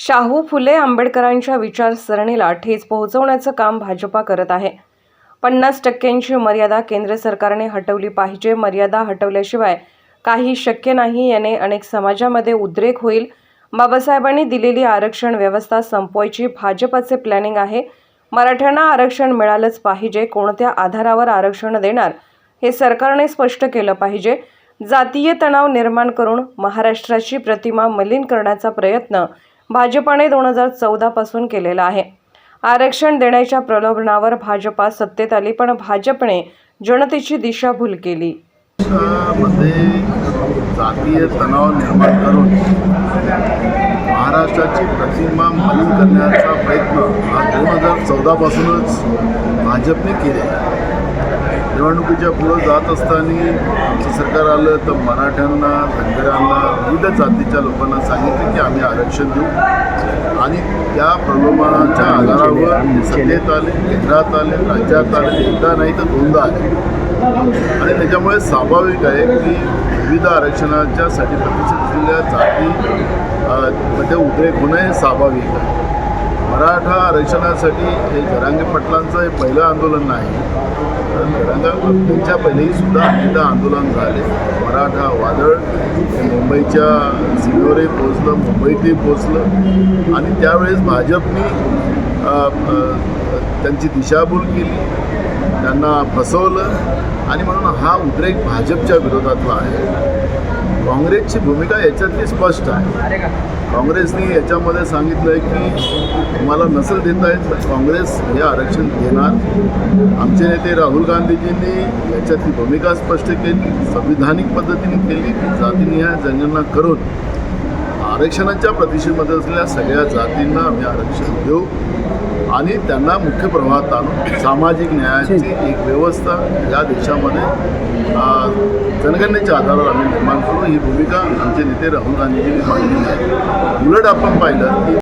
शाहू फुले आंबेडकरांच्या विचारसरणीला ठेच पोहोचवण्याचं काम भाजपा करत आहे. पन्नास टक्क्यांची मर्यादा केंद्र सरकारने हटवली पाहिजे. मर्यादा हटवल्याशिवाय काही शक्य नाही याने अनेक समाजामध्ये उद्रेक होईल. बाबासाहेबांनी दिलेली आरक्षण व्यवस्था संपवायची भाजपाचे प्लॅनिंग आहे. मराठ्यांना आरक्षण मिळालंच पाहिजे. कोणत्या आधारावर आरक्षण देणार हे सरकारने स्पष्ट केलं पाहिजे. जातीय तणाव निर्माण करून महाराष्ट्राची प्रतिमा मलिन करण्याचा प्रयत्न भाजपाने दोन हजार चौदापासून केलेला आहे. आरक्षण देण्याच्या प्रलोभनावर भाजपा सत्तेत आली पण भाजपने जनतेची दिशाभूल केली. मध्ये जातीय तणाव निर्माण करून महाराष्ट्राची प्रतिमा मलिन करण्याचा प्रयत्न हा दोन हजार चौदापासूनच भाजपने केले निवडणुकीच्या पुढं जात असताना आमचं सरकार आलं तर मराठ्यांना धनगरांना विविध जातीच्या लोकांना सांगितले की आम्ही आरक्षण देऊ. आणि त्या प्रलोभनाच्या आधारावर ते सत्तेत आले केंद्रात आले राज्यात आले एकदा नाही तर दोनदा आले. आणि त्याच्यामुळे स्वाभाविक आहे की विविध आरक्षणाच्यासाठी प्रतिष्ठित असलेल्या जाती मध्ये उद्रेक होणं हे स्वाभाविक आहे. मराठा आरक्षणासाठी हे जरांगे पटलांचं हे पहिलं आंदोलन नाही. कारण जरांगा त्यांच्या पहिलेही सुद्धा अनेकदा आंदोलन झाले. मराठा हे मुंबईच्या सीमेवरही पोचलं मुंबईतही पोचलं आणि त्यावेळेस भाजपनी त्यांची दिशाभूल केली. त्यांना फसवलं. आणि म्हणून हा उद्रेक भाजपच्या विरोधातला आहे. काँग्रेसची भूमिका याच्यातली स्पष्ट आहे. काँग्रेसने याच्यामध्ये सांगितलं आहे की तुम्हाला नसेल देता येत तर काँग्रेस हे आरक्षण देणार. आमचे नेते राहुल गांधीजींनी याच्यातली भूमिका स्पष्ट केली संविधानिक पद्धतीने केली की जातीनिहाय जनगणना करून आरक्षणाच्या प्रतिष्ठेमध्ये असलेल्या सगळ्या जातींना आम्ही आरक्षण देऊ. आणि त्यांना मुख्य प्रवाहात आणून सामाजिक न्यायाची एक व्यवस्था या देशामध्ये जनगणनेच्या आधारावर आम्ही निर्माण करू. ही भूमिका आमचे नेते राहुल गांधीजींनी मांडलेली आहे. उलट आपण पाहिलं की